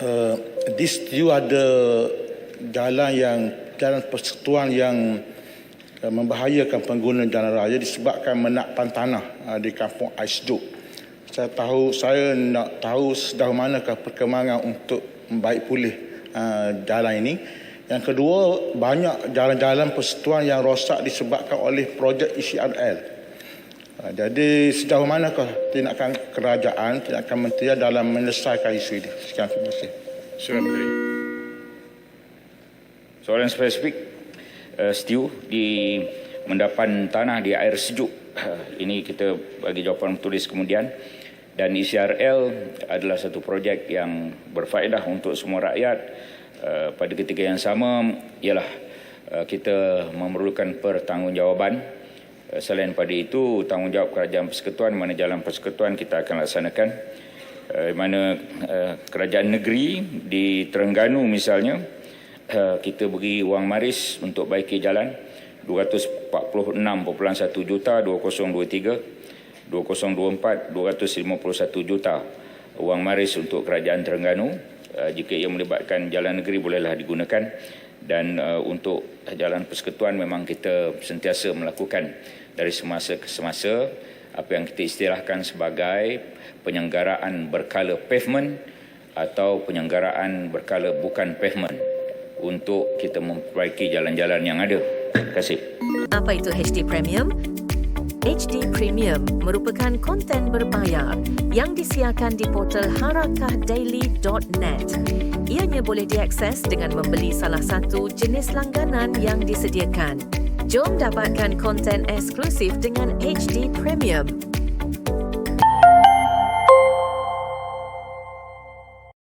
uh, di situ ada jalan yang jalan persekutuan yang uh, membahayakan pengguna jalan raya disebabkan menakpan tanah uh, di kampung Aisjuk. Saya tahu saya nak tahu sejauh manakah perkembangan untuk membaik pulih uh, jalan ini. Yang kedua, banyak jalan-jalan persekutuan yang rosak disebabkan oleh projek E ECRL. Uh, jadi sejauh manakah tindakan kerajaan, tindakan menteri dalam menyelesaikan isu ini? Sekian terima kasih. Soalan Menteri. Soalan spesifik, uh, Stew, di mendapan tanah di air sejuk. Ini kita bagi jawapan tulis kemudian. Dan E ECRL adalah satu projek yang berfaedah untuk semua rakyat. Uh, pada ketika yang sama, ialah uh, kita memerlukan pertanggungjawaban. Uh, selain pada itu, tanggungjawab kerajaan persekutuan, mana jalan persekutuan kita akan laksanakan. Uh, mana uh, kerajaan negeri di Terengganu misalnya, kita beri wang maris untuk baiki jalan. 246.1 juta 2023 2024 251 juta wang maris untuk kerajaan Terengganu. Jika ia melibatkan jalan negeri bolehlah digunakan dan uh, untuk jalan persekutuan memang kita sentiasa melakukan dari semasa ke semasa apa yang kita istilahkan sebagai penyelenggaraan berkala pavement atau penyelenggaraan berkala bukan pavement untuk kita memperbaiki jalan-jalan yang ada. Terima kasih. Apa itu HD Premium? HD Premium merupakan konten berbayar yang disiarkan di portal harakahdaily.net. Ianya boleh diakses dengan membeli salah satu jenis langganan yang disediakan. Jom dapatkan konten eksklusif dengan HD Premium.